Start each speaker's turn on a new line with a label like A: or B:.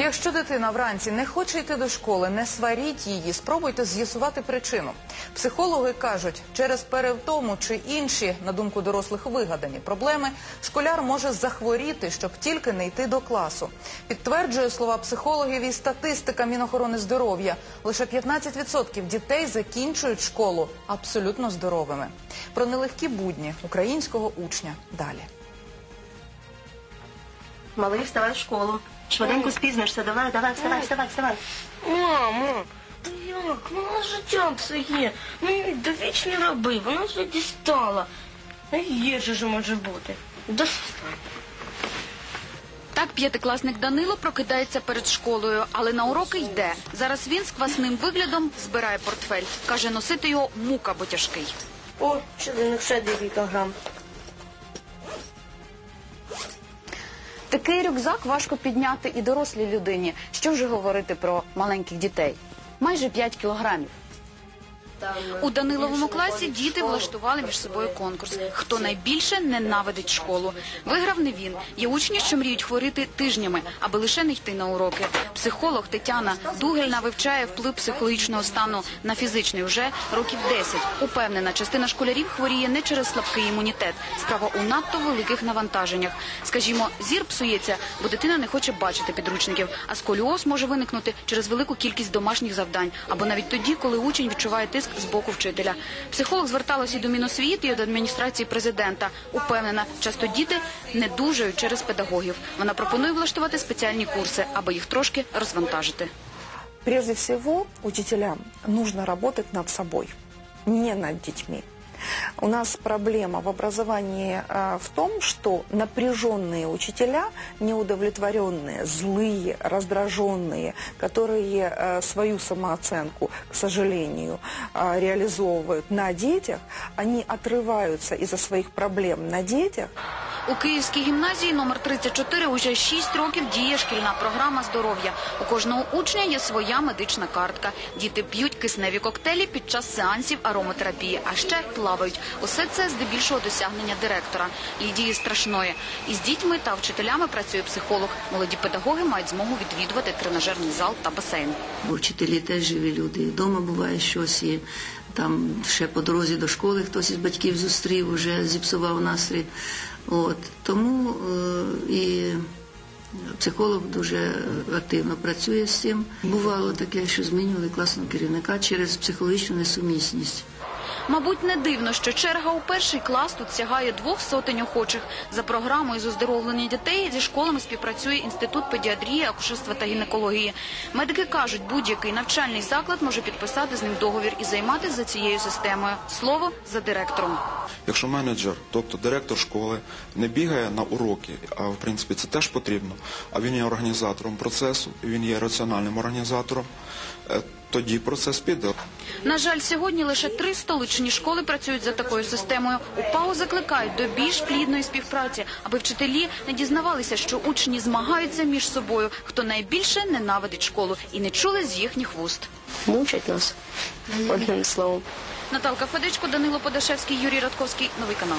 A: Якщо дитина вранці не хоче йти до школи, не сваріть її, спробуйте з'ясувати причину. Психологи кажуть, через перевтому чи інші, на думку дорослих, вигадані проблеми, школяр може захворіти, щоб тільки не йти до класу. Підтверджує слова психологів і статистика Мінохорони здоров'я. Лише 15% дітей закінчують школу абсолютно здоровими. Про нелегкі будні українського учня далі.
B: Малий, вставай в школу. Швиденько спізнишся. Давай, давай, вставай, вставай, вставай.
C: Мамо, та як? Ну, у нас життя це є. Ну, довічні раби, вона вже дістала. Найгірше ж може бути. Достань.
D: Так п'ятикласник Данило прокидається перед школою, але на уроки йде. Зараз він з квасним виглядом збирає портфель. Каже, носити його мука, бо тяжкий.
C: О, щоденник ще декілька грам.
D: Такий рюкзак важко підняти і дорослій людині. Що вже говорити про маленьких дітей? Майже 5 кілограмів. У Даниловому класі діти влаштували між собою конкурс. Хто найбільше ненавидить школу? Виграв не він. Є учні, що мріють хворити тижнями, аби лише не йти на уроки. Психолог Тетяна Дугельна вивчає вплив психологічного стану на фізичний вже років 10. Упевнена, частина школярів хворіє не через слабкий імунітет. Справа у надто великих навантаженнях. Скажімо, зір псується, бо дитина не хоче бачити підручників. А сколіоз може виникнути через велику кількість домашніх завдань або навіть тоді, коли учень відчуває тиск з боку вчителя. Психолог зверталася і до Міносвіти, і до адміністрації президента. Упевнена, часто діти не дужають через педагогів. Вона пропонує влаштувати спеціальні курси, аби їх трошки розвантажити.
E: Прежде всего, учителям нужно работать над собой, не над детьми. У нас проблема в образовании э, в том, что напряженные учителя, неудовлетворенные, злые, раздраженные, которые э, свою самооценку, к сожалению, э, реализовывают на детях, они отрываются из-за своих проблем на детях
D: У Київській гімназії номер 34 уже 6 років діє шкільна програма здоров'я. У кожного учня є своя медична картка. Діти п'ють кисневі коктейлі під час сеансів ароматерапії, а ще плавають. Усе це здебільшого досягнення директора Лідії Страшної. Із дітьми та вчителями працює психолог. Молоді педагоги мають змогу відвідувати тренажерний зал та басейн.
F: Бо вчителі теж живі люди. І вдома буває щось, і там ще по дорозі до школи хтось із батьків зустрів, вже зіпсував настрій. От. Тому е, і психолог дуже активно працює з цим. Бувало таке, що змінювали класного керівника через психологічну несумісність.
D: Мабуть, не дивно, що черга у перший клас тут сягає двох сотень охочих. За програмою з оздоровлення дітей зі школами співпрацює інститут педіатрії, акушерства та гінекології. Медики кажуть, будь-який навчальний заклад може підписати з ним договір і займатися за цією системою. Слово за директором.
G: Якщо менеджер, тобто директор школи, не бігає на уроки, а в принципі це теж потрібно, а він є організатором процесу, він є раціональним організатором, е, тоді процес піде.
D: На жаль, сьогодні лише три столичні школи працюють за такою системою. УПАУ закликають до більш плідної співпраці, аби вчителі не дізнавалися, що учні змагаються між собою, хто найбільше ненавидить школу, і не чули з їхніх вуст.
C: Мучать нас. Одним словом.
D: Наталка Федичко, Данило Подашевський, Юрій Радковський. Новий канал.